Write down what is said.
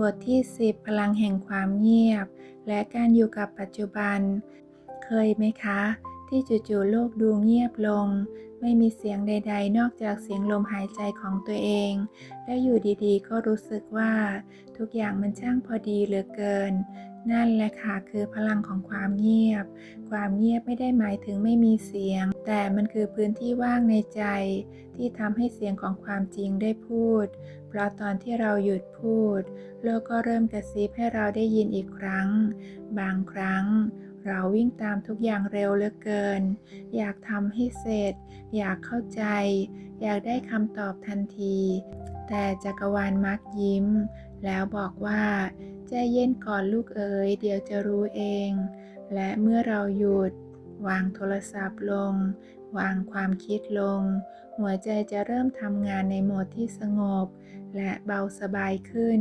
บทที่ 10 พลังแห่งความเงียบ และการอยู่กับปัจจุบัน เคยไหมคะ ที่จู่ๆโลกดูเงียบลง ไม่มีเสียงใด ๆ นอกจากเสียงลมหายใจของตัวเอง และอยู่ดีๆ ก็รู้สึกว่า ทุกอย่างมันช่างพอดีเหลือเกิน นั่นแหละค่ะคือพลังของความเงียบ ความเงียบไม่ได้หมายถึงไม่มีเสียง แต่มันคือพื้นที่ว่างในใจ ที่ทำให้เสียงของความจริงได้พูด เพราะตอนที่เราหยุดพูด โลกก็เริ่มกระซิบให้เราได้ยินอีกครั้ง บางครั้ง เราวิ่งตามทุกอย่างเร็วเหลือเกิน อยากทำให้เสร็จ อยากเข้าใจ อยากได้คำตอบทันที แต่จักรวาลมักยิ้ม แล้วบอกว่าใจเย็นก่อนลูกเอ๋ยเดี๋ยวจะรู้เอง และเมื่อเราหยุด วางโทรศัพท์ลง วางความคิดลง หัวใจจะเริ่มทำงานในโหมดที่สงบ และเบาสบายขึ้น